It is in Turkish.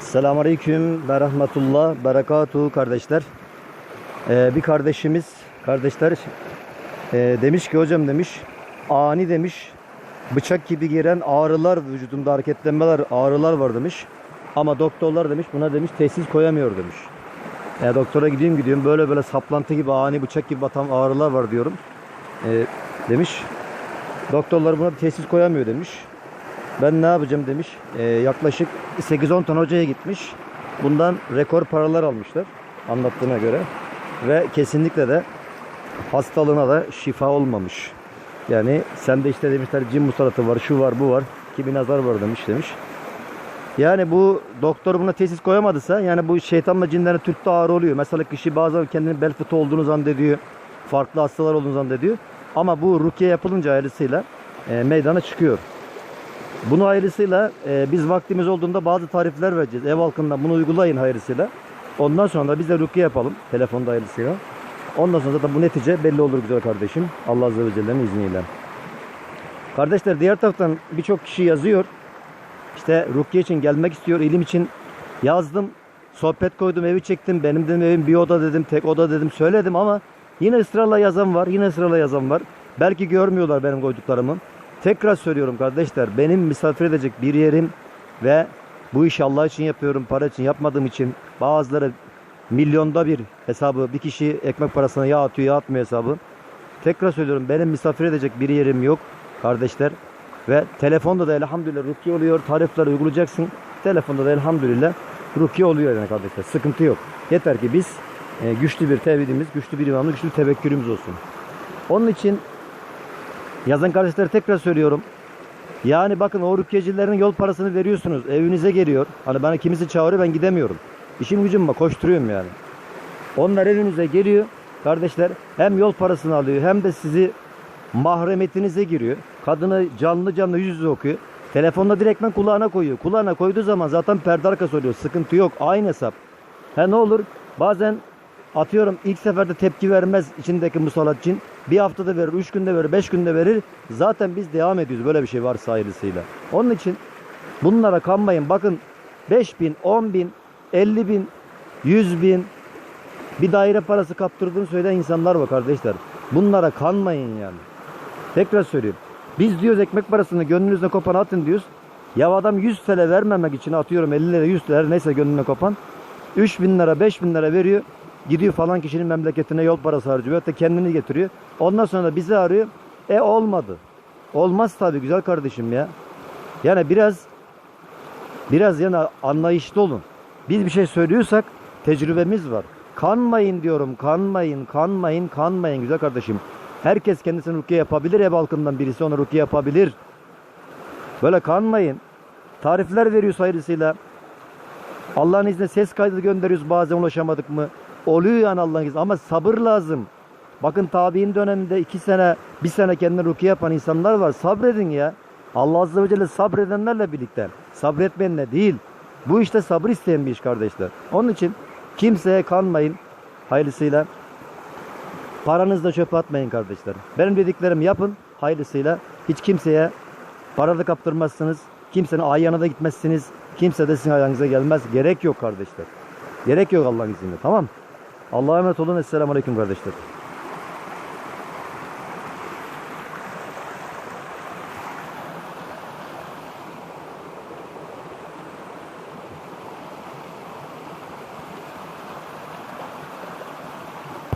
Selamun Aleyküm ve Rahmetullah, Berekatuhu kardeşler. Ee, bir kardeşimiz, kardeşler e, demiş ki hocam demiş, ani demiş, bıçak gibi giren ağrılar, vücudumda hareketlenmeler, ağrılar var demiş. Ama doktorlar demiş buna demiş tesis koyamıyor demiş. Ya doktora gideyim gidiyorum böyle böyle saplantı gibi ani bıçak gibi batan ağrılar var diyorum. Ee, demiş. Doktorlar buna bir tesis koyamıyor demiş. Ben ne yapacağım demiş. Ee, yaklaşık 8-10 ton hocaya gitmiş. Bundan rekor paralar almışlar anlattığına göre. Ve kesinlikle de hastalığına da şifa olmamış. Yani sende işte demişler cin musallatı var, şu var, bu var. Kimi nazar var demiş demiş. Yani bu doktor buna tesis koyamadıysa yani bu şeytanla cinlerin Türk'te ağrı oluyor. Mesela kişi bazen kendini bel fıtığı olduğunu zannediyor. Farklı hastalar olduğunu zannediyor. Ama bu rukiye yapılınca ayrısıyla e, meydana çıkıyor. Bunu ayrısıyla e, biz vaktimiz olduğunda bazı tarifler vereceğiz. Ev halkından bunu uygulayın hayırlısıyla. Ondan sonra biz de rukiye yapalım telefonda hayırlısıyla. Ondan sonra zaten bu netice belli olur güzel kardeşim. Allah Azze ve Celle'nin izniyle. Kardeşler diğer taraftan birçok kişi yazıyor. İşte rukiye için gelmek istiyor. ilim için yazdım. Sohbet koydum, evi çektim. Benim dedim evim bir oda dedim, tek oda dedim, söyledim ama yine ısrarla yazan var, yine ısrarla yazan var. Belki görmüyorlar benim koyduklarımı. Tekrar söylüyorum kardeşler, benim misafir edecek bir yerim ve bu işi Allah için yapıyorum, para için yapmadığım için bazıları milyonda bir hesabı, bir kişi ekmek parasına yağ atıyor, yağ atmıyor hesabı. Tekrar söylüyorum, benim misafir edecek bir yerim yok kardeşler. Ve telefonda da elhamdülillah rukiye oluyor. Tarifleri uygulayacaksın. Telefonda da elhamdülillah rukiye oluyor yani kardeşler. Sıkıntı yok. Yeter ki biz e, güçlü bir tevhidimiz, güçlü bir imanımız, güçlü bir tevekkülümüz olsun. Onun için yazan kardeşlere tekrar söylüyorum. Yani bakın o rukiyecilerin yol parasını veriyorsunuz. Evinize geliyor. Hani bana kimisi çağırıyor ben gidemiyorum. İşim gücüm var koşturuyorum yani. Onlar evinize geliyor. Kardeşler hem yol parasını alıyor hem de sizi mahremiyetinize giriyor. Kadını canlı canlı yüz yüze okuyor. Telefonda direktmen kulağına koyuyor. Kulağına koyduğu zaman zaten perde arkası oluyor. Sıkıntı yok. Aynı hesap. Ha ne olur? Bazen atıyorum ilk seferde tepki vermez içindeki musallat cin. Bir haftada verir, üç günde verir, beş günde verir. Zaten biz devam ediyoruz böyle bir şey varsa ayrısıyla. Onun için bunlara kanmayın. Bakın 5 bin, 10 bin, 50 bin, 100 bin bir daire parası kaptırdığını söyleyen insanlar var kardeşler. Bunlara kanmayın yani. Tekrar söylüyorum. Biz diyoruz ekmek parasını gönlünüzde kopan atın diyoruz. Ya adam 100 TL vermemek için atıyorum 50 lira 100 lira neyse gönlüne kopan. 3 bin lira 5 bin lira veriyor. Gidiyor falan kişinin memleketine yol parası harcıyor. Hatta kendini getiriyor. Ondan sonra da bizi arıyor. E olmadı. Olmaz tabii güzel kardeşim ya. Yani biraz biraz yani anlayışlı olun. Biz bir şey söylüyorsak tecrübemiz var. Kanmayın diyorum. Kanmayın, kanmayın, kanmayın güzel kardeşim. Herkes kendisini rukiye yapabilir. Ev halkından birisi ona rukiye yapabilir. Böyle kanmayın. Tarifler veriyoruz hayırlısıyla. Allah'ın izniyle ses kaydı gönderiyoruz bazen ulaşamadık mı? Oluyor yani Allah'ın izniyle ama sabır lazım. Bakın tabi'in döneminde iki sene, bir sene kendine rukiye yapan insanlar var. Sabredin ya. Allah Azze ve Celle sabredenlerle birlikte. Sabretmeyenle değil. Bu işte sabır isteyen bir iş kardeşler. Onun için kimseye kanmayın. Hayırlısıyla. Paranızı da çöpe atmayın kardeşler. Benim dediklerim yapın hayırlısıyla. Hiç kimseye para da kaptırmazsınız. Kimsenin ayağına da gitmezsiniz. Kimse de sizin ayağınıza gelmez. Gerek yok kardeşler. Gerek yok Allah'ın izniyle. Tamam. Allah'a emanet olun. Esselamu Aleyküm kardeşler.